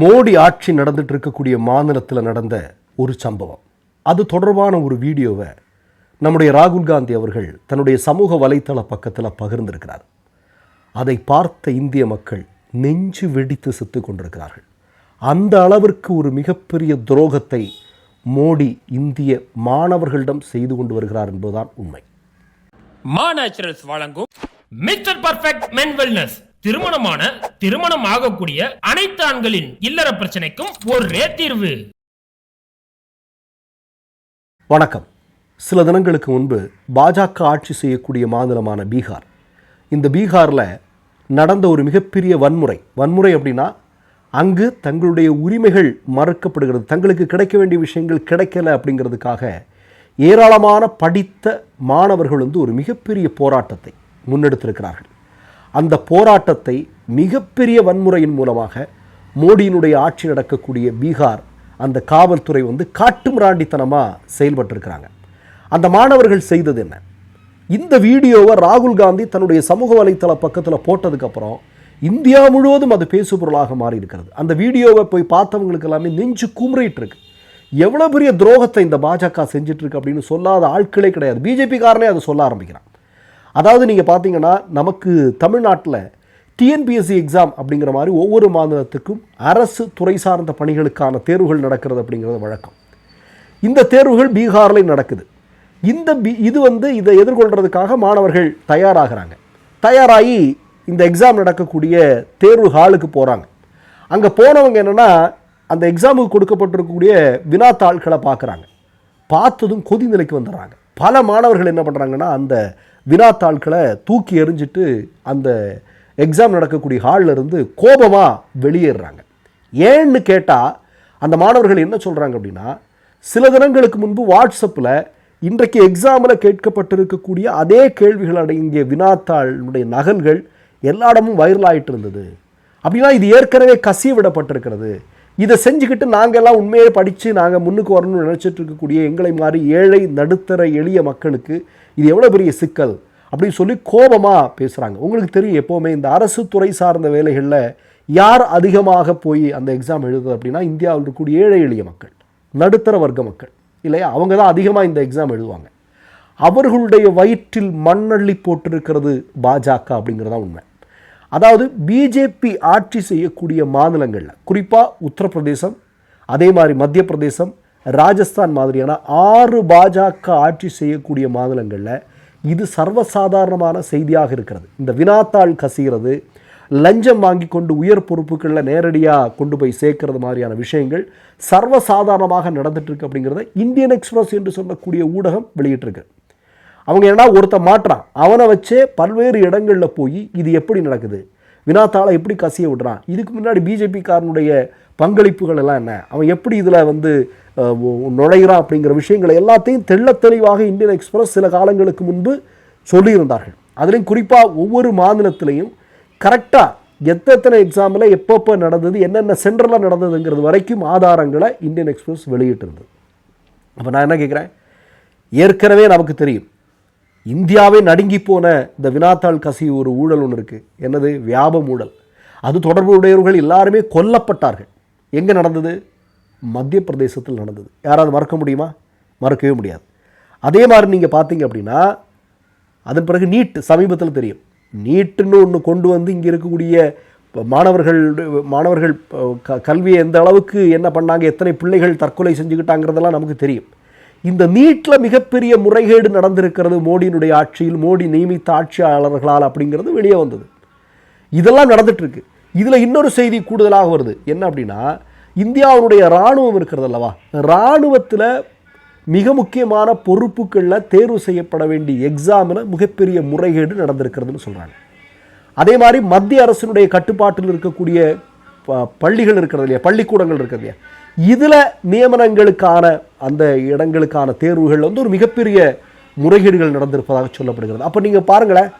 மோடி ஆட்சி நடந்துட்டு இருக்கக்கூடிய மாநிலத்தில் நடந்த ஒரு சம்பவம். அது தொடர்பான ஒரு வீடியோவை நம்முடைய ராகுல் காந்தி அவர்கள் தன்னுடைய சமூக வலைத்தள பக்கத்தில் பகிர்ந்திருக்கிறார். அதை பார்த்த இந்திய மக்கள் நெஞ்சு வெடித்து செத்து கொண்டிருக்கிறார்கள். அந்த அளவிற்கு ஒரு மிகப்பெரிய துரோகத்தை மோடி இந்திய மாணவர்களிடம் செய்து கொண்டு வருகிறார் என்பதுதான் உண்மை. மா நேச்சுரல்ஸ் வழங்கும் மிஸ்டர் பர்ஃபெக்ட் மென் வெல்னஸ் திருமணமான திருமணம் ஆகக்கூடிய அனைத்து ஆண்களின் இல்லற பிரச்சனைக்கும் ஒரே தீர்வு. வணக்கம். சில தினங்களுக்கு முன்பு பாஜக ஆட்சி செய்யக்கூடிய மாநிலமான பீகார். இந்த பீகாரில் நடந்த ஒரு மிகப்பெரிய வன்முறை. வன்முறை அப்படின்னா அங்கு தங்களுடைய உரிமைகள் மறுக்கப்படுகிறது. தங்களுக்கு கிடைக்க வேண்டிய விஷயங்கள் கிடைக்கல அப்படிங்கிறதுக்காக ஏராளமான படித்த மாணவர்கள் வந்து ஒரு மிகப்பெரிய போராட்டத்தை முன்னெடுத்திருக்கிறார்கள். அந்த போராட்டத்தை மிகப்பெரிய வன்முறையின் மூலமாக மோடியினுடைய ஆட்சி நடக்கக்கூடிய பீகார் அந்த காவல்துறை வந்து காட்டுமிராண்டித்தனமாக செயல்பட்டிருக்கிறாங்க. அந்த மாணவர்கள் செய்தது என்ன? இந்த வீடியோவை ராகுல் காந்தி தன்னுடைய சமூக வலைத்தள பக்கத்தில் போட்டதுக்கப்புறம் இந்தியா முழுவதும் அது பேசுபொருளாக மாறி இருக்கிறது அந்த வீடியோவை போய் பார்த்தவங்களுக்கு எல்லாமே நெஞ்சு குமுறிட்டு இருக்கு எவ்வளோ பெரிய துரோகத்தை இந்த பாஜக செஞ்சிட்ருக்கு அப்படின்னு சொல்லாத ஆட்களே கிடையாது. பிஜேபி காரனே அதை சொல்ல ஆரம்பிக்கிறான். அதாவது நீங்கள் பார்த்தீங்கன்னா நமக்கு தமிழ்நாட்டில் டிஎன்பிஎஸ்சி எக்ஸாம் அப்படிங்கிற மாதிரி ஒவ்வொரு மாநிலத்துக்கும் அரசு துறை சார்ந்த பணிகளுக்கான தேர்வுகள் நடக்கிறது அப்படிங்கிறது வழக்கம். இந்த தேர்வுகள் பீகாரில் நடக்குது. இந்த பி இது வந்து இதை எதிர்கொள்கிறதுக்காக மாணவர்கள் தயாராகிறாங்க. தயாராகி இந்த எக்ஸாம் நடக்கக்கூடிய தேர்வு ஹாலுக்கு போகிறாங்க அங்கே போனவங்க என்னென்னா அந்த எக்ஸாமுக்கு கொடுக்கப்பட்டிருக்கக்கூடிய வினாத்தாள்களை பார்க்குறாங்க. பார்த்ததும் கொதி நிலைக்கு வந்துடுறாங்க. பல மாணவர்கள் என்ன பண்ணுறாங்கன்னா அந்த வினாத்தாள்களை தூக்கி எறிஞ்சிட்டு அந்த எக்ஸாம் நடக்கக்கூடிய ஹாலில் இருந்து கோபமாக வெளியேறுறாங்க. ஏன்னு கேட்டால் அந்த மாணவர்கள் என்ன சொல்கிறாங்க அப்படின்னா சில தினங்களுக்கு முன்பு வாட்ஸ்அப்பில் இன்றைக்கு எக்ஸாமில் கேட்கப்பட்டிருக்கக்கூடிய அதே கேள்விகள் அடங்கிய வினாத்தாளுடைய நகல்கள் எல்லா இடமும் வைரல் ஆயிட்டு இருந்தது அப்படின்னா இது ஏற்கனவே கசிய விடப்பட்டிருக்கிறது. இதை செஞ்சுக்கிட்டு நாங்கள் எல்லாம் உண்மையை படித்து நாங்கள் முன்னுக்கு வரணும்னு நினச்சிட்டு இருக்கக்கூடிய எங்களை மாதிரி ஏழை நடுத்தர எளிய மக்களுக்கு இது எவ்வளோ பெரிய சிக்கல் அப்படின்னு சொல்லி கோபமாக பேசுகிறாங்க உங்களுக்கு தெரியும் எப்போவுமே இந்த அரசு துறை சார்ந்த வேலைகளில் யார் அதிகமாக போய் அந்த எக்ஸாம் எழுதுது அப்படின்னா இந்தியாவில் இருக்கக்கூடிய ஏழை எளிய மக்கள் நடுத்தர வர்க்க மக்கள். இல்லையா? அவங்க தான் அதிகமாக இந்த எக்ஸாம் எழுதுவாங்க. அவர்களுடைய வயிற்றில் மண்ணள்ளி போட்டிருக்கிறது பாஜக அப்படிங்கிறதான் உண்மை. அதாவது பிஜேபி ஆட்சி செய்யக்கூடிய மாநிலங்களில் குறிப்பாக உத்தரப்பிரதேசம் அதே மாதிரி மத்திய பிரதேசம் ராஜஸ்தான் மாதிரியான ஆறு பாஜக ஆட்சி செய்யக்கூடிய மாநிலங்களில் இது சர்வசாதாரணமான செய்தியாக இருக்கிறது. இந்த வினாத்தாள் கசிகிறது லஞ்சம் வாங்கி கொண்டு உயர் பொறுப்புகளில் நேரடியாக கொண்டு போய் சேர்க்கறது மாதிரியான விஷயங்கள் சர்வசாதாரணமாக நடந்துட்டு இருக்கு அப்படிங்கிறத இந்தியன் எக்ஸ்பிரஸ் என்று சொல்லக்கூடிய ஊடகம் வெளியிட்டிருக்கு. அவங்க என்ன ஒருத்த மாட்டுறான். அவனை வச்சே பல்வேறு இடங்களில் போய் இது எப்படி நடக்குது? வினாத்தாளை எப்படி கசிய விடுறான்? இதுக்கு முன்னாடி பிஜேபிக்காரனுடைய பங்களிப்புகள் எல்லாம் என்ன? அவன் எப்படி இதில் வந்து நுழைகிறான் அப்படிங்கிற விஷயங்களை எல்லாத்தையும் தெள்ள தெளிவாக இந்தியன் எக்ஸ்பிரஸ் சில காலங்களுக்கு முன்பு சொல்லியிருந்தார்கள். அதுலேயும் குறிப்பாக ஒவ்வொரு மாநிலத்திலையும் கரெக்டாக எத்தனை எக்ஸாமில் எப்பப்போ நடந்தது என்னென்ன சென்டரில் நடந்ததுங்கிறது வரைக்கும் ஆதாரங்களை இந்தியன் எக்ஸ்பிரஸ் வெளியிட்டிருந்தது. அப்போ நான் என்ன கேட்குறேன் ஏற்கனவே நமக்கு தெரியும். இந்தியாவே நடுங்கி போன இந்த வினாத்தாள் கசி ஒரு ஊழல் ஒன்று இருக்குது என்னது? வியாபம் ஊழல். அது தொடர்புடையவர்கள் எல்லாருமே கொல்லப்பட்டார்கள். எங்கே நடந்தது? மத்திய பிரதேசத்தில் நடந்தது. யாராவது மறக்க முடியுமா? மறக்கவே முடியாது. அதே மாதிரி நீங்கள் பார்த்தீங்க அப்படின்னா அதன் பிறகு நீட் சமீபத்தில் தெரியும். நீட்டுன்னு ஒன்று கொண்டு வந்து இங்கே இருக்கக்கூடிய மாணவர்கள் மாணவர்கள் க கல்வியை எந்த அளவுக்கு என்ன பண்ணாங்க எத்தனை பிள்ளைகள் தற்கொலை செஞ்சுக்கிட்டாங்கிறதெல்லாம் நமக்கு தெரியும். இந்த நீட்டில் மிகப்பெரிய முறைகேடு நடந்திருக்கிறது மோடியினுடைய ஆட்சியில் மோடி நியமித்த ஆட்சியாளர்களால் அப்படிங்கிறது வெளியே வந்தது. இதெல்லாம் நடந்துட்டுருக்கு. இதில் இன்னொரு செய்தி கூடுதலாக வருது. என்ன அப்படின்னா இந்தியாவுடைய இராணுவம் இருக்கிறது அல்லவா? இராணுவத்தில் மிக முக்கியமான பொறுப்புகளில் தேர்வு செய்யப்பட வேண்டிய எக்ஸாமில் மிகப்பெரிய முறைகேடு நடந்திருக்கிறதுன்னு சொல்கிறாங்க அதே மாதிரி மத்திய அரசினுடைய கட்டுப்பாட்டில் இருக்கக்கூடிய ப- பள்ளிகள் இருக்கிறது இல்லையா? பள்ளிக்கூடங்கள் இருக்கிறது இல்லையா? இதில் நியமனங்களுக்கான அந்த இடங்களுக்கான தேர்வுகள் வந்து ஒரு மிகப்பெரிய முறைகேடுகள் நடந்திருப்பதாக சொல்லப்படுகிறது. அப்போ நீங்கள் பாருங்களேன்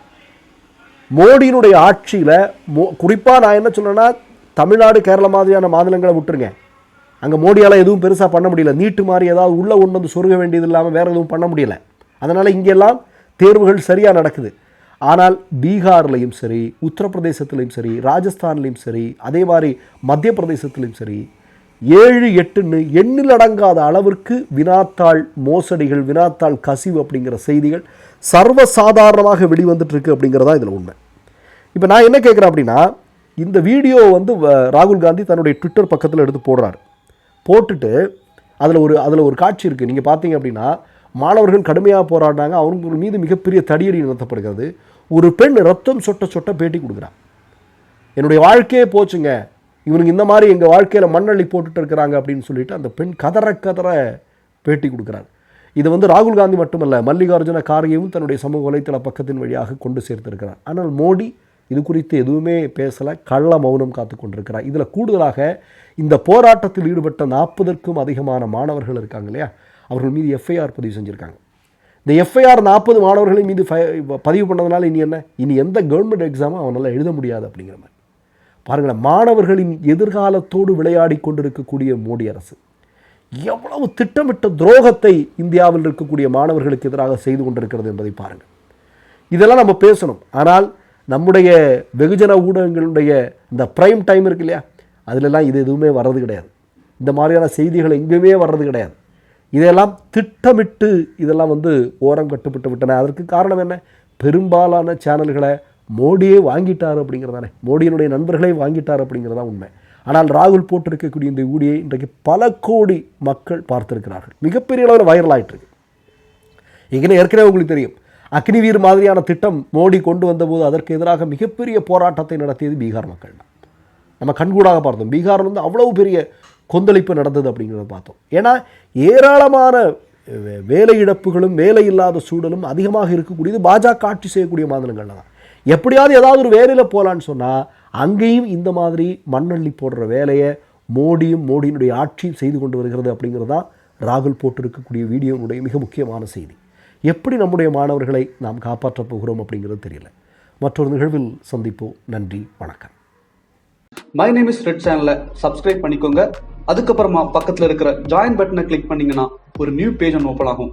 மோடியினுடைய ஆட்சியில் மோ குறிப்பாக நான் என்ன சொல்றேன்னா தமிழ்நாடு கேரளா மாதிரியான மாநிலங்களை விட்டுருங்க. அங்கே மோடியால் எதுவும் பெருசாக பண்ண முடியல. நீட்டு மாதிரி ஏதாவது உள்ளே ஒன்று வந்து சொருக வேண்டியது இல்லாமல் வேறு எதுவும் பண்ண முடியல. அதனால் இங்கெல்லாம் தேர்வுகள் சரியாக நடக்குது. ஆனால் பீகார்லேயும் சரி உத்தரப்பிரதேசத்துலேயும் சரி ராஜஸ்தான்லேயும் சரி அதே மாதிரி மத்திய பிரதேசத்துலேயும் சரி ஏழு எட்டுன்னு எண்ணில் அடங்காத அளவிற்கு வினாத்தாள் மோசடிகள் வினாத்தாள் கசிவு அப்படிங்கிற செய்திகள் சர்வசாதாரணமாக வெளிவந்துட்டுருக்கு அப்படிங்கிறது அப்படிங்கிறதா இதில் உண்மை. இப்போ நான் என்ன கேட்குறேன் அப்படின்னா இந்த வீடியோ வந்து வ- ராகுல் காந்தி தன்னுடைய ட்விட்டர் பக்கத்தில் எடுத்து போடுறாரு. போட்டுட்டு அதில் ஒரு அதில் ஒரு காட்சி இருக்குது நீங்கள் பார்த்தீங்க அப்படின்னா மாணவர்கள் கடுமையாக போராடினாங்க அவங்க மீது மிகப்பெரிய தடியடி நடத்தப்படுகிறது. ஒரு பெண் ரத்தம் சொட்ட சொட்ட பேட்டி கொடுக்குறான் என்னுடைய வாழ்க்கையே போச்சுங்க. இவனுக்கு இந்த மாதிரி எங்கள் வாழ்க்கையில் மண்ணள்ளி போட்டுட்டு இருக்கிறாங்க அப்படின்னு சொல்லிட்டு அந்த பெண் கதற கதற பேட்டி கொடுக்குறாரு இது வந்து ராகுல் காந்தி மட்டுமல்ல மல்லிகார்ஜுன கார்கேவும் தன்னுடைய சமூக வலைத்தள பக்கத்தின் வழியாக கொண்டு சேர்த்திருக்கிறார். ஆனால் மோடி இது குறித்து எதுவுமே பேசலை கள்ள மௌனம் காத்து கொண்டிருக்கிறார். இதில் கூடுதலாக இந்த போராட்டத்தில் ஈடுபட்ட நாற்பதற்கும் அதிகமான மாணவர்கள் இருக்காங்க இல்லையா? அவர்கள் மீது எஃப்ஐஆர் பதிவு செஞ்சுருக்காங்க. இந்த எஃப்ஐஆர் நாற்பது மாணவர்களின் மீது ஃபை- பதிவு பண்ணதுனால இனி என்ன? இனி எந்த கவர்மெண்ட் எக்ஸாமும் அவனால் எழுத முடியாது அப்படிங்கிற மாதிரி. பாருங்களேன் மாணவர்களின் எதிர்காலத்தோடு விளையாடி கொண்டிருக்கக்கூடிய மோடி அரசு. எவ்வளவு திட்டமிட்ட துரோகத்தை இந்தியாவில் இருக்கக்கூடிய மாணவர்களுக்கு எதிராக செய்து கொண்டிருக்கிறது என்பதை பாருங்கள். இதெல்லாம் நம்ம பேசணும். ஆனால் நம்முடைய வெகுஜன ஊடகங்களுடைய இந்த ப்ரைம் டைம் இருக்கு இல்லையா? அதிலெல்லாம் இது எதுவுமே வர்றது கிடையாது. இந்த மாதிரியான செய்திகள் எங்கேயுமே வர்றது கிடையாது. இதையெல்லாம் திட்டமிட்டு இதெல்லாம் வந்து ஓரம் கட்டுப்பட்டு விட்டன. அதற்கு காரணம் என்ன? பெரும்பாலான சேனல்களை மோடியே வாங்கிட்டார் அப்படிங்கிறதானே? மோடியினுடைய நண்பர்களே வாங்கிட்டார் அப்படிங்கிறதா உண்மை. ஆனால் ராகுல் போட்டிருக்கக்கூடிய இந்த ஊடியை இன்றைக்கு பல கோடி மக்கள் பார்த்திருக்கிறார்கள். மிகப்பெரிய அளவில் வைரல் ஆகிட்டுருக்கு இங்கே ஏற்கனவே உங்களுக்கு தெரியும். அக்னிவீர் மாதிரியான திட்டம் மோடி கொண்டு வந்தபோது அதற்கு எதிராக மிகப்பெரிய போராட்டத்தை நடத்தியது பீகார் மக்கள் தான். நம்ம கண்கூடாக பார்த்தோம். பீகாரில் வந்து அவ்வளவு பெரிய கொந்தளிப்பு நடந்தது அப்படிங்கிறத பார்த்தோம். ஏன்னா ஏராளமான வே- வேலை இழப்புகளும் வேலை இல்லாத சூழலும் அதிகமாக இருக்கக்கூடியது பாஜக ஆட்சி செய்யக்கூடிய மாநிலங்களில் தான். எப்படியாவது ஏதாவது ஒரு வேலையில் போகலான்னு சொன்னால் அங்கேயும் இந்த மாதிரி மண்ணள்ளி போடுற வேலையை மோடியும் மோடியினுடைய ஆட்சியும் செய்து கொண்டு வருகிறது அப்படிங்கிறது தான் ராகுல் போட்டிருக்கக்கூடிய வீடியோனுடைய மிக முக்கியமான செய்தி. எப்படி நம்முடைய மாணவர்களை நாம் காப்பாற்றப் போகிறோம் அப்படிங்கிறது தெரியல. மற்றொரு நிகழ்வில் சந்திப்போம். நன்றி வணக்கம். மை நேம் இஸ் ரெட் சேனலை சப்ஸ்கிரைப் பண்ணிக்கோங்க. அதுக்கப்புறமா பக்கத்தில் இருக்கிற ஜாயின் பட்டனை கிளிக் பண்ணீங்கன்னா ஒரு நியூ பேஜ் ஒன்று ஓப்பன் ஆகும்.